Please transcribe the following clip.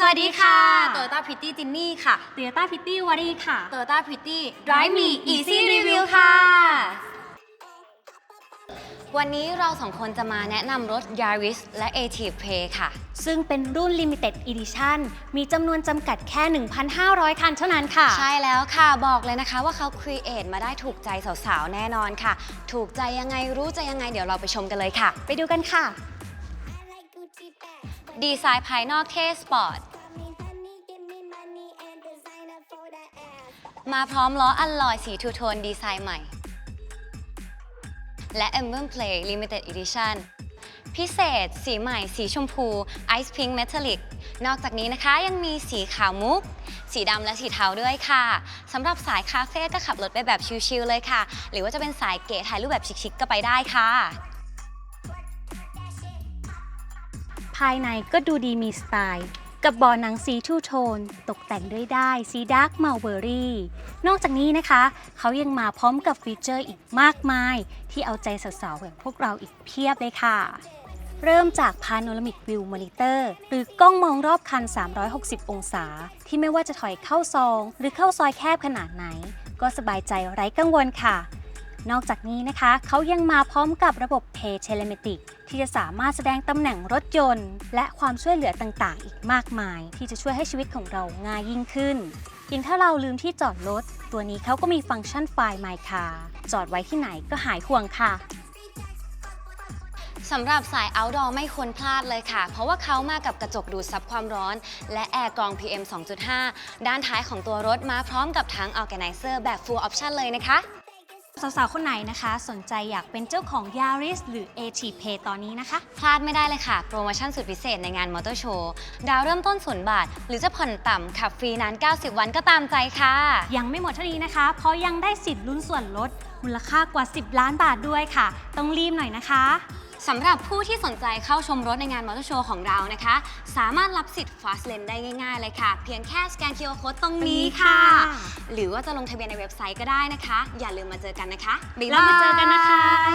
สวัสดีค่ะโตโยต้าพริตตี้จินนี่ค่ะเตียต้าพิตตี้วารีค่ะ โตโยต้าพริตตี้ Drive Me Easy Review ค่ะ วันนี้เราสองคนจะมาแนะนำรถ Yaris และ ATIV Play ค่ะ ซึ่งเป็นรุ่น Limited Edition มีจำนวนจำกัดแค่ 1,500 คันเท่านั้นค่ะ ใช่แล้วค่ะบอกเลยนะคะว่าเขาครีเอทมาได้ถูกใจสาวๆ แน่นอนค่ะ ถูกใจยังไงรู้ใจยังไงเดี๋ยวเราไปชมกันเลยค่ะ ไปดูกันค่ะ ดีไซน์ภายนอกเท่สปอร์ต มาพร้อมล้ออัลลอยสีทูโทนดีไซน์ใหม่ และ Emblem Play Limited Edition พิเศษ สีใหม่ สีชมพู Ice Pink Metallic นอกจากนี้นะคะยังมีสีขาวมุก สีดำและสีเทาด้วยค่ะสำหรับสายคาเฟ่ก็ขับรถไปแบบชิลๆเลยค่ะ หรือว่าจะเป็นสายเก๋ถ่ายรูปแบบชิคๆก็ไปได้ค่ะ ภายในก็ดูดีมีสไตล์ กับเบอหนังสีทูโทน ตกแต่งด้วยได้สีดาร์กมัลเบอรี่ นอกจากนี้นะคะ เขายังมาพร้อมกับฟีเจอร์อีกมากมาย ที่เอาใจสาวๆอย่างพวกเราอีกเพียบเลยค่ะเริ่มจาก Panoramic View Monitor หรือกล้องมองรอบคัน 360 องศา ที่ไม่ว่าจะถอยเข้าซอง หรือเข้าซอยแคบขนาดไหน ก็สบายใจไร้กังวลค่ะ นอกจากนี้นะคะ เขายังมาพร้อมกับระบบ Pay Telematic ที่จะสามารถแสดงตำแหน่งรถยนต์ และความช่วยเหลือต่างๆ อีกมากมาย ที่จะช่วยให้ชีวิตของเราง่ายยิ่งขึ้นอย่างถ้าเราลืมที่จอดรถ ตัวนี้เขาก็มีฟังก์ชันไฟล์ My Car จอดไว้ที่ไหนก็หายห่วงค่ะสำหรับสาย outdoor ไม่ควรพลาดเลยค่ะ เพราะว่าเขามากับกระจกดูดซับความร้อน และแอร์กรอง PM 2.5 ด้านท้ายของตัวรถมาพร้อมกับทั้ง organizer แบบ full option เลยนะคะ สาวๆ คนไหนนะคะ สนใจอยากเป็นเจ้าของ Yaris หรือ A.T.P. ตอนนี้นะคะ พลาดไม่ได้เลยค่ะ โปรโมชั่นสุดพิเศษในงานมอเตอร์โชว์ ดาวเริ่มต้นศูนย์บาท หรือจะผ่อนต่ำขับฟรีนาน 90 วันก็ตามใจค่ะ ยังไม่หมดเท่านี้นะคะ เพราะยังได้สิทธิ์ลุ้นส่วนลดมูลค่ากว่า 10 ล้านบาทด้วยค่ะ ต้องรีบหน่อยนะคะ สำหรับผู้ที่สนใจเข้าชมรถในงานมอเตอร์โชว์ของเรานะคะ สามารถรับสิทธิ์ Fast Lane ได้ง่ายๆเลยค่ะ เพียงแค่สแกน QR Code ตรงนี้ค่ะตรงนี้ค่ะหรือว่าจะลงทะเบียนในเว็บไซต์ก็ได้นะคะ อย่าลืมมาเจอกันนะคะบ๊ายบาย แล้วมาเจอกันนะคะ